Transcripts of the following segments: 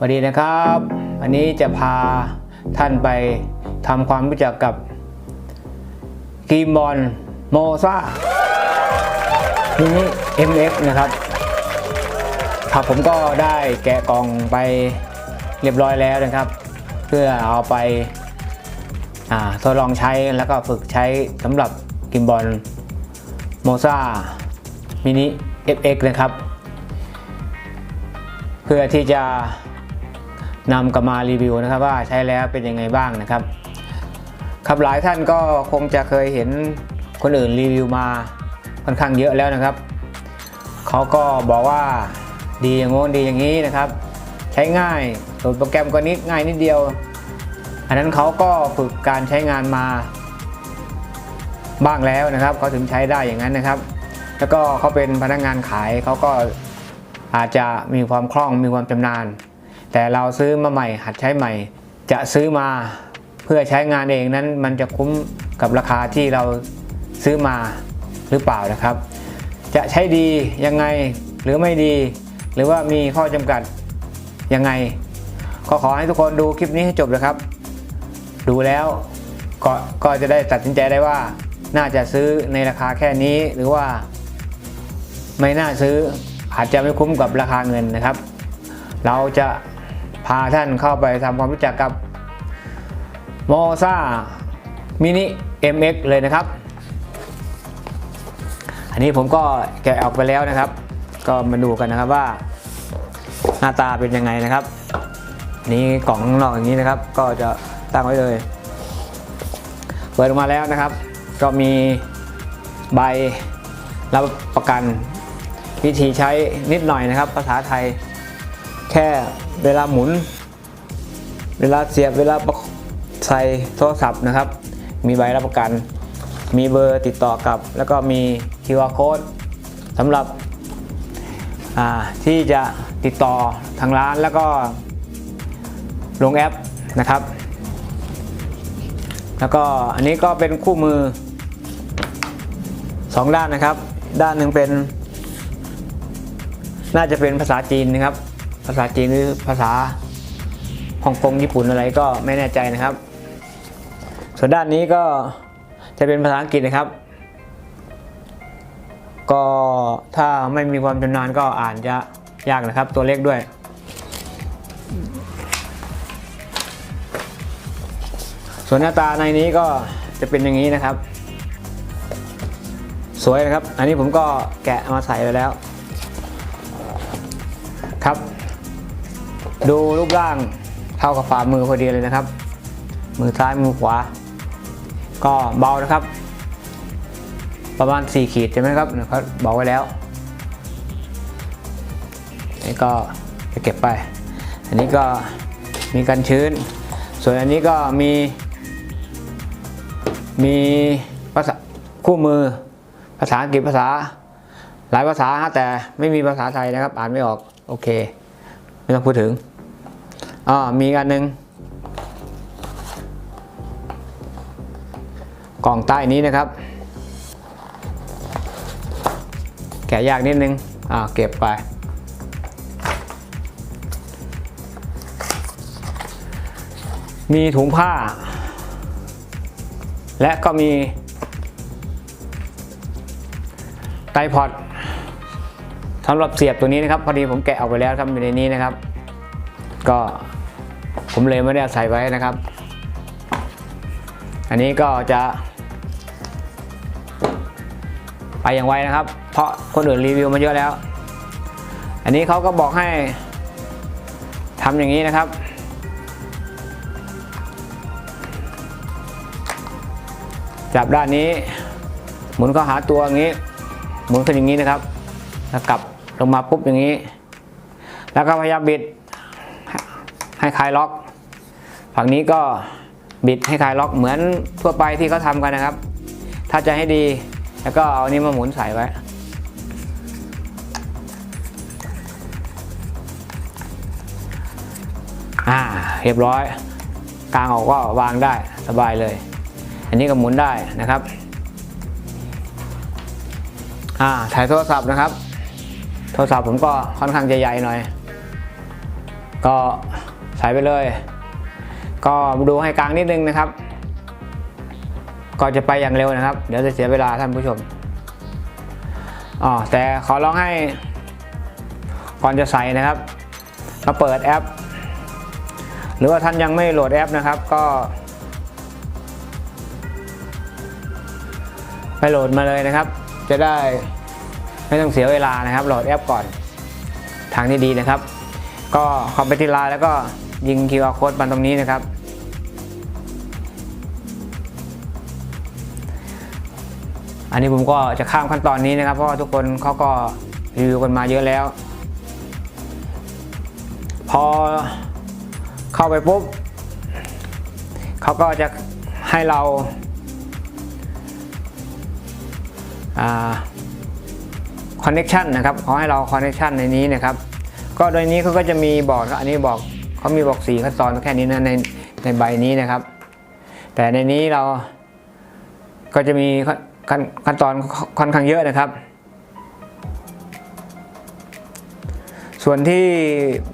สวัสดีนะครับวันนี้จะพาท่านไปทำความรู้จักกับกีมบอลโมซามินิ MX นะครับครับผมก็ได้แกะกล่องไปเรียบร้อยแล้วนะครับ เพื่อเอาไปทดลองใช้แล้วก็ฝึกใช้สำหรับกิมบอลโมซามินิ FX นะครับ เพื่อที่จะ นำกลับมารีวิวนะครับว่าใช้แล้วเป็นยังไงบ้างนะครับ ครับหลายท่านก็คงจะเคยเห็นคนอื่นรีวิวมาค่อนข้างเยอะแล้วนะครับเขาก็บอกว่าดีอย่างโน้นดีอย่างนี้นะครับ ใช้ง่ายโหลดโปรแกรมก็นิดง่ายนิดเดียว อันนั้นเขาก็ฝึกการใช้งานมาบ้างแล้วนะครับเขาถึงใช้ได้อย่างนั้นนะครับ แล้วก็เขาเป็นพนักงานขายเขาก็อาจจะมีความคล่องมีความชำนาญ แต่เราซื้อมาใหม่หัดใช้ใหม่ จะซื้อมาเพื่อใช้งานเองนั้นมันจะคุ้มกับราคาที่เราซื้อมาหรือเปล่านะครับ จะใช้ดียังไงหรือไม่ดี หรือว่ามีข้อจำกัดยังไง ก็ขอให้ทุกคนดูคลิปนี้ให้จบนะครับ ดูแล้วก็ก็จะได้ตัดสินใจได้ว่า น่าจะซื้อในราคาแค่นี้หรือว่า ไม่น่าซื้ออาจจะไม่คุ้มกับราคาเงินนะครับ เราจะ พาท่านเข้าไปทำความรู้จักกับโมซามินิ MX เลยนะครับ อันนี้ผมก็แกะออกไปแล้วนะครับ ก็มาดูกันนะครับว่า หน้าตาเป็นยังไงนะครับ นี่กล่องข้างนอกอย่างนี้นะครับ ก็จะตั้งไว้เลยเปิดออกมาแล้วนะครับ ก็มีใบรับประกันวิธีใช้นิดหน่อยนะครับ ภาษาไทย แค่เวลาหมุน เวลาเสียบเวลาใส่โทรศัพท์นะครับ มีใบรับประกัน มีเบอร์ติดต่อกับ แล้วก็มี QR code สำหรับที่จะติดต่อทางร้านแล้วก็ลงแอปนะครับ แล้วก็อันนี้ก็เป็นคู่มือ 2 ด้านนะครับ ด้านหนึ่งเป็น น่าจะเป็นภาษาจีนนะครับ ภาษาจีนหรือภาษาฮ่องกงญี่ปุ่นอะไรก็ไม่แน่ใจนะครับ ส่วนด้านนี้ก็จะเป็นภาษาอังกฤษนะครับ ก็ถ้าไม่มีความชำนาญก็อ่านจะยากนะครับ ตัวเลขด้วยส่วนหน้าตาในนี้ก็จะเป็นอย่างนี้นะครับ สวยนะครับ อันนี้ผมก็แกะมาใส่ไปแล้ว ครับ ดูรูปร่างเท่ากับฝ่ามือพอดีเลยนะครับ มือซ้ายมือขวา ก็เบานะครับ ประมาณ 4 ขีดใช่ไหมครับเขาบอกไว้แล้วนี่ก็จะเก็บไป อันนี้ก็มีกันชื้น ส่วนอันนี้ก็มี มีภาษาคู่มือภาษาอังกฤษภาษา หลายภาษาฮะแต่ไม่มีภาษาไทยนะครับ อ่านไม่ออก โอเค ไม่ต้องพูดถึงอ่ามีอันหนึ่งกล่องใต้นี้นะครับ แกะยากนิดนึงอ่าเก็บไป มีถุงผ้า และก็มีไตพอด สำหรับเสียบตัวนี้นะครับพอดีผมแกะออกไปแล้วครับอยู่ในนี้นะครับ ก็ผมเลยไม่ได้ใส่ไว้นะครับ อันนี้ก็จะไปอย่างไวนะครับ เพราะคนอื่นรีวิวมาเยอะแล้ว อันนี้เขาก็บอกให้ทำอย่างนี้นะครับ จับด้านนี้ หมุนเข้าหาตัวอย่างนี้ หมุนขึ้นอย่างนี้นะครับแล้วกลับ ลงมาปุ๊บอย่างนี้ แล้วก็พยายามบิดให้คลายล็อก ฝั่งนี้ก็บิดให้คลายล็อกเหมือนทั่วไปที่เขาทำกันนะครับ ถ้าจะให้ดีแล้วก็เอานี้มาหมุนใส่ไว้ อ่าเรียบร้อย กลางออกก็วางได้สบายเลย อันนี้ก็หมุนได้นะครับ อ่าถ่ายโทรศัพท์นะครับ โทรศัพท์ผมก็ค่อนข้างจะใหญ่หน่อย ก็ใส่ไปเลย ก็ดูให้กลางนิดนึงนะครับ ก็จะไปอย่างเร็วนะครับ เดี๋ยวจะเสียเวลาท่านผู้ชมอ๋อแต่ขอร้องให้ ก่อนจะใส่นะครับ มาเปิดแอป หรือว่าท่านยังไม่โหลดแอปนะครับ ก็ ไปโหลดมาเลยนะครับ จะได้ ไม่ต้องเสียเวลานะครับ โหลดแอปก่อนทางที่ดีนะครับ ก็เข้าไปที่ไลน์แล้วก็ยิง QR code มาตรงนี้นะครับ อันนี้ผมก็จะข้ามขั้นตอนนี้นะครับ เพราะว่าทุกคนเขาก็รีวิวกันมาเยอะแล้ว พอเข้าไปปุ๊บเขาก็จะให้เราค อนเน็ชันนะครับเขาให้เราคอนเน็ชันในนี้นะครับ ก็โดยนี้เขาก็จะมีบอกอันนี้บอกเขามีบอกสี่ขั้นตอนแค่นี้นะในในใบนี้นะครับ แต่ในนี้เราก็จะมีขั้นขั้นตอนค่อนข้างเยอะนะครับ ส่วนที่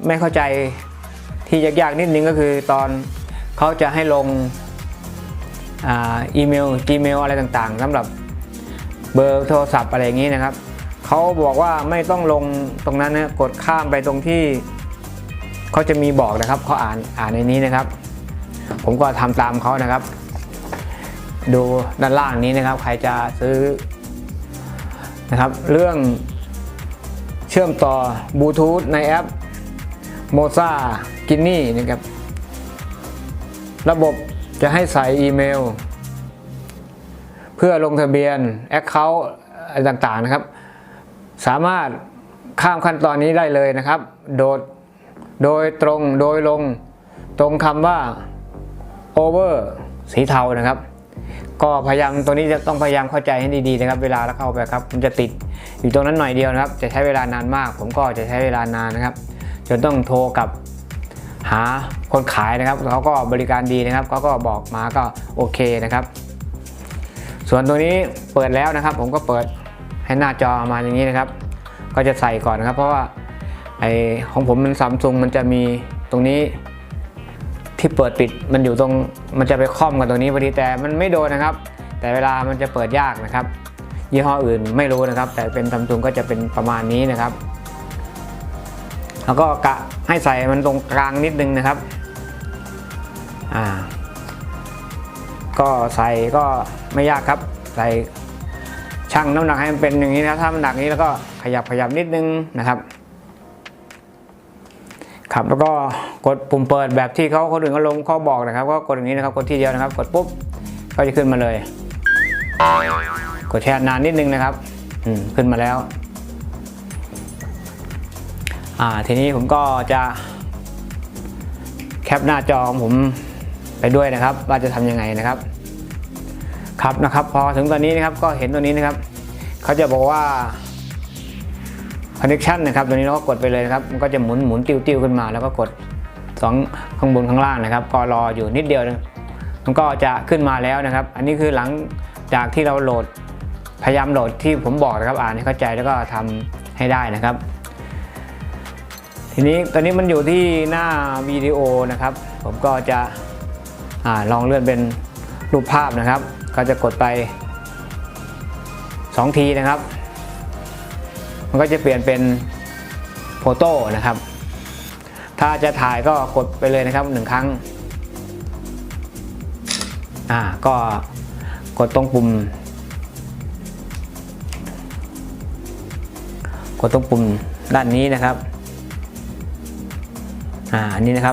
ไม่เข้าใจที่ยากๆนิดนึงก็คือตอนเขาจะให้ลงอาอีเมล Gmail อะไรต่างๆสำหรับเบอร์โทรศัพท์อะไรอย่างนี้นะครับ เขาบอกว่าไม่ต้องลงตรงนั้นนะกดข้ามไปตรงที่เขาจะมีบอกนะครับเขาอ่านอ่านในนี้นะครับ ผมก็ทำตามเขานะครับ ดูด้านล่างนี้นะครับ ใครจะซื้อนะครับ เรื่องเชื่อมต่อบลูทูธในแอปโมซากินนี่นะครับ ระบบจะให้ใส่อีเมล เพื่อลงทะเบียน Account อะไรต่างๆนะครับ สามารถข้ามขั้นตอนนี้ได้เลยนะครับ โดยโดยตรงโดยลงตรงคำว่า over สีเทานะครับ ก็พยายามตัวนี้จะต้องพยายามเข้าใจให้ดีๆนะครับ เวลาเราเข้าไปครับมันจะติดอยู่ตรงนั้นหน่อยเดียวนะครับ จะใช้เวลานานมาก ผมก็จะใช้เวลานานนะครับ จนต้องโทรกับหาคนขายนะครับเขาก็บริการดีนะครับเขาก็บอกมาก็โอเคนะครับ ส่วนตัวนี้เปิดแล้วนะครับ ผมก็เปิด ให้หน้าจอมาอย่างนี้นะครับ ก็จะใส่ก่อนนะครับ เพราะว่าไอของผมมันซัมซุงมันจะมีตรงนี้ที่เปิดปิดมันอยู่ตรงมันจะไปคล่อมกันตรงนี้พอดีแต่มันไม่โดนนะครับ แต่เวลามันจะเปิดยากนะครับ ยี่ห้ออื่นไม่รู้นะครับ แต่เป็นซัมซุงก็จะเป็นประมาณนี้นะครับ แล้วก็กะให้ใส่มันตรงกลางนิดนึงนะครับอ่าก็ใส่ก็ไม่ยากครับ ใส่ ชั่งน้ำหนักให้มันเป็นอย่างนี้นะถ้ามันหนักนี้แล้วก็ขยับขยับนิดนึงนะครับครับแล้วก็กดปุ่มเปิดแบบที่เขาคนอื่นเขาลงเขาบอกนะครับ ก็กดอย่างนี้นะครับกดที่เดียวนะครับ กดปุ๊บก็จะขึ้นมาเลย กดแช่นานนิดนึงนะครับอืมขึ้นมาแล้วอ่าทีนี้ผมก็จะแคปหน้าจอของผมไปด้วยนะครับ ว่าจะทำยังไงนะครับ ครับนะครับพอถึงตอนนี้นะครับก็เห็นตัวนี้นะครับเขาจะบอกว่า connection นะครับตัวนี้เราก็กดไปเลยครับมันก็จะหมุนหมุนติ้วติ้วขึ้นมา แล้วก็กดสองข้างบนข้างล่างนะครับ ก็รออยู่นิดเดียวนะมันก็จะขึ้นมาแล้วนะครับ อันนี้คือหลังจากที่เราโหลดพยายามโหลดที่ผมบอกนะครับ อ่านให้เข้าใจแล้วก็ทำให้ได้นะครับ ทีนี้ตอนนี้มันอยู่ที่หน้าวิดีโอนะครับ ผมก็จะอลองเลื่อนเป็นรูปภาพนะครับ ก็จะกดไป 2 ทีนะครับ มันก็จะเปลี่ยนเป็นโฟโต้นะครับ ถ้าจะถ่ายก็กดไปเลยนะครับหนึ่งครั้งอ่าก็กดตรงปุ่ม กดตรงปุ่มด้านนี้นะครับอ่าอันนี้นะครับ